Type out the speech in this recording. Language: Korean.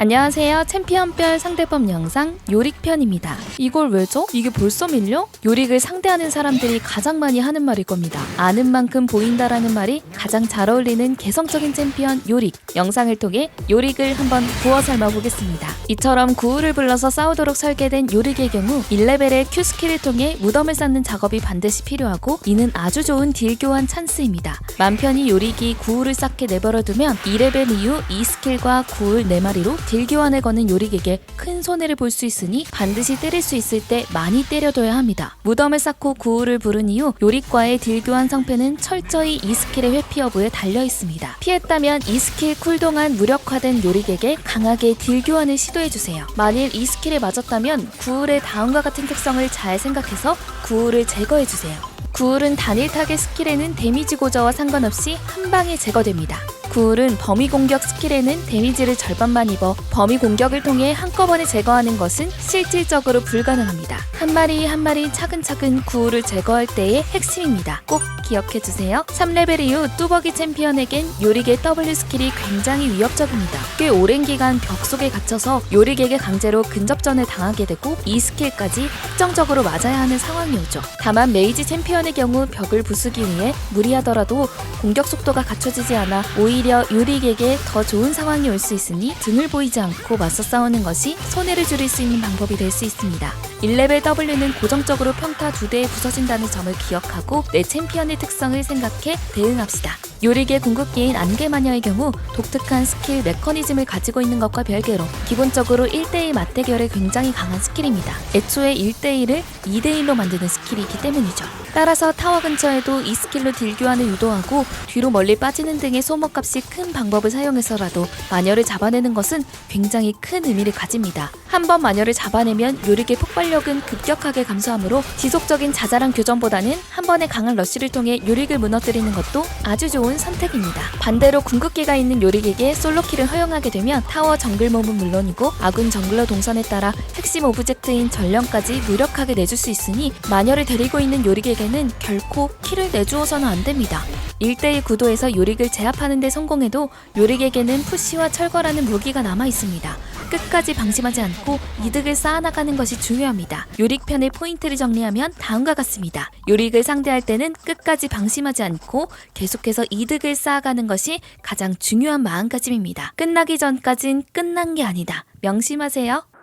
안녕하세요. 챔피언별 상대법 영상 요릭편입니다. 이걸 왜죠? 이게 벌써 밀려? 요릭을 상대하는 사람들이 가장 많이 하는 말일 겁니다. 아는 만큼 보인다라는 말이 가장 잘 어울리는 개성적인 챔피언 요릭. 영상을 통해 요릭을 한번 구워 삶아 보겠습니다. 이처럼 구울을 불러서 싸우도록 설계된 요릭의 경우 1레벨의 Q 스킬을 통해 무덤을 쌓는 작업이 반드시 필요하고 이는 아주 좋은 딜 교환 찬스입니다. 맘 편히 요릭이 구울을 쌓게 내버려두면 2레벨 이후 이 스킬과 구울 4마리로 딜 교환을 거는 요릭에게 큰 손해를 볼 수 있으니 반드시 때릴 수 있을 때 많이 때려둬야 합니다. 무덤을 쌓고 구울을 부른 이후 요릭과의 딜 교환 성패는 철저히 이 스킬의 회피 여부에 달려 있습니다. 피했다면 이 스킬 쿨동안 무력화된 요릭에게 강하게 딜 교환을 시도해주세요. 만일 이 스킬에 맞았다면 구울의 다음과 같은 특성을 잘 생각해서 구울을 제거해주세요. 구울은 단일 타겟 스킬에는 데미지 고저와 상관없이 한 방에 제거됩니다. 구울은 범위 공격 스킬에는 데미지를 절반만 입어 범위 공격을 통해 한꺼번에 제거하는 것은 실질적으로 불가능합니다. 한 마리 한 마리 차근차근 구울을 제거할 때의 핵심입니다. 꼭 기억해 주세요. 3레벨 이후 뚜벅이 챔피언에겐 요릭의 W 스킬이 굉장히 위협적입니다. 꽤 오랜 기간 벽 속에 갇혀서 요릭에게 강제로 근접전을 당하게 되고 이 스킬까지 확정적으로 맞아야 하는 상황이 오죠. 다만 메이지 챔피언의 경우 벽을 부수기 위해 무리하더라도 공격 속도가 갖춰지지 않아 오히려 요릭에게 더 좋은 상황이 올 수 있으니 등을 보이지 않고 맞서 싸우는 것이 손해를 줄일 수 있는 방법이 될 수 있습니다. 1레벨 W는 고정적으로 평타 두 대에 부서진다는 점을 기억하고 내 챔피언의 특성을 생각해 대응합시다. 요릭의 궁극기인 안개마녀의 경우 독특한 스킬 메커니즘을 가지고 있는 것과 별개로 기본적으로 1대1 맞대결에 굉장히 강한 스킬입니다. 애초에 1대1을 2대1로 만드는 스킬이기 때문이죠. 따라서 타워 근처에도 이 스킬로 딜교환을 유도하고 뒤로 멀리 빠지는 등의 소모값이 큰 방법을 사용해서라도 마녀를 잡아내는 것은 굉장히 큰 의미를 가집니다. 한 번 마녀를 잡아내면 요릭의 폭발력은 급격하게 감소하므로 지속적인 자잘한 교전보다는 한 번의 강한 러쉬를 통해 요릭을 무너뜨리는 것도 아주 좋은 선택입니다. 반대로 궁극기가 있는 요릭에게 솔로킬을 허용하게 되면 타워 정글 몹은 물론이고 아군 정글러 동선에 따라 핵심 오브젝트인 전령까지 무력하게 내줄 수 있으니 마녀를 데리고 있는 요릭에게는 결코 킬을 내주어서는 안 됩니다. 1대1 구도에서 요릭을 제압하는 데 성공해도 요릭에게는 푸시와 철거라는 무기가 남아 있습니다. 끝까지 방심하지 않고 이득을 쌓아나가는 것이 중요합니다. 요릭편의 포인트를 정리하면 다음과 같습니다. 요릭을 상대할 때는 끝까지 방심하지 않고 계속해서 이득을 쌓아가는 것이 가장 중요한 마음가짐입니다. 끝나기 전까진 끝난 게 아니다. 명심하세요.